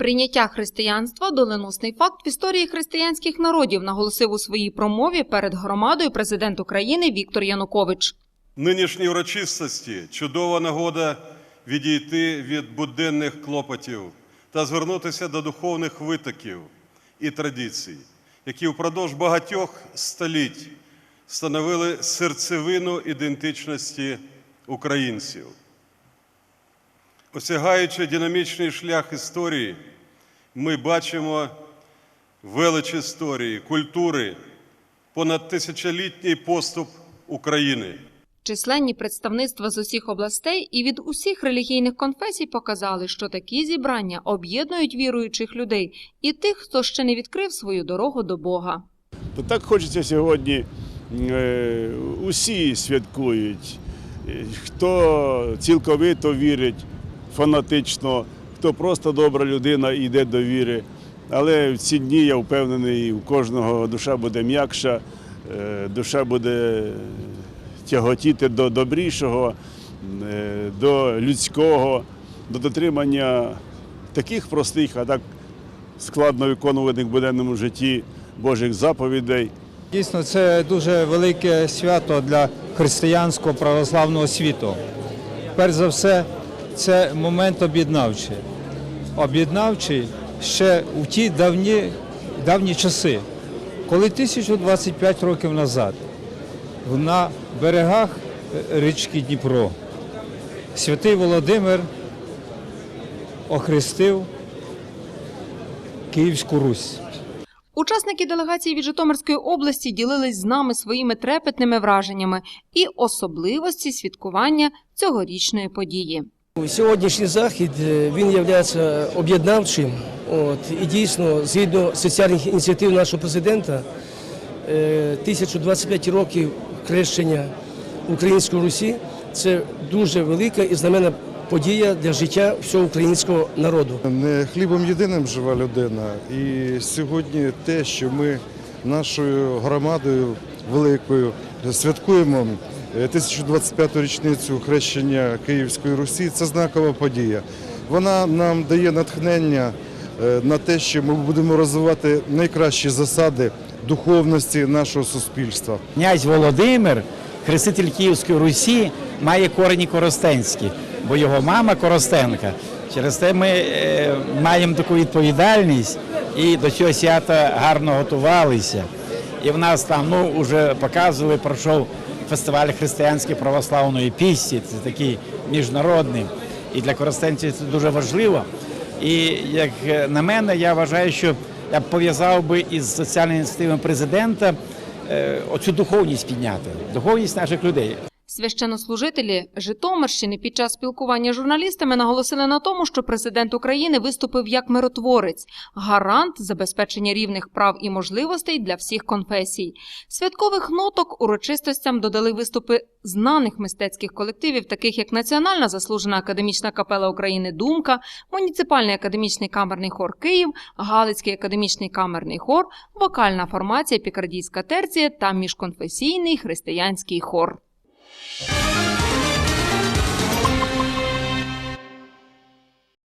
Прийняття християнства доленосний факт в історії християнських народів, наголосив у своїй промові перед громадою президент України Віктор Янукович. Нинішні урочистості чудова нагода відійти від буденних клопотів та звернутися до духовних витоків і традицій, які впродовж багатьох століть становили серцевину ідентичності українців. Осягаючи динамічний шлях історії, ми бачимо велич історії, культури, понад тисячолітній поступ України. Численні представництва з усіх областей і від усіх релігійних конфесій показали, що такі зібрання об'єднують віруючих людей і тих, хто ще не відкрив свою дорогу до Бога. То так хочеться сьогодні. е, Усі святкують. Е, Хто цілковито вірить фанатично, хто просто добра людина і йде до віри. Але в ці дні я впевнений, у кожного душа буде м'якша, е, душа буде тяготіти до добрішого, е, до людського, до дотримання таких простих, а так складно виконуваних в буденному житті Божих заповідей. Дійсно, це дуже велике свято для християнського православного світу. Перш за все, це момент об'єднавчий. Об'єднавчий ще у ті давні, давні часи, коли 1025 років назад на берегах річки Дніпро святий Володимир охрестив Київську Русь. Учасники делегації від Житомирської області ділились з нами своїми трепетними враженнями і особливості святкування цьогорічної події. Сьогоднішній захід е, він є об'єднавчим. От, і дійсно, згідно соціальних ініціатив нашого президента, е, 1025 років хрещення української Русі це дуже велика і знаменна подія для життя всього українського народу. Не хлібом єдиним жива людина. І сьогодні те, що ми нашою громадою великою святкуємо е, 1025-ту річницю хрещення Київської Русі, це знакова подія. Вона нам дає натхнення е, на те, що ми будемо розвивати найкращі засади духовності нашого суспільства. Князь Володимир, хреститель Київської Русі, має корені коростенські, бо його мама Коростенка. Через те ми е, маємо таку відповідальність і до цього свята гарно готувалися. І в нас там ну, вже показували, пройшов фестиваль християнської православної пісні, це такий міжнародний. І для користенців це дуже важливо. І як на мене, я вважаю, що я б пов'язав би із соціальними ініціативами президента е, оцю духовність підняти, духовність наших людей. Священнослужителі Житомирщини під час спілкування з журналістами наголосили на тому, що президент України виступив як миротворець, гарант забезпечення рівних прав і можливостей для всіх конфесій. Святкових ноток урочистостям додали виступи знаних мистецьких колективів, таких як Національна заслужена академічна капела України Думка, Муніципальний академічний камерний хор Київ, Галицький академічний камерний хор, вокальна формація Пікардійська терція та міжконфесійний християнський хор. Thank you.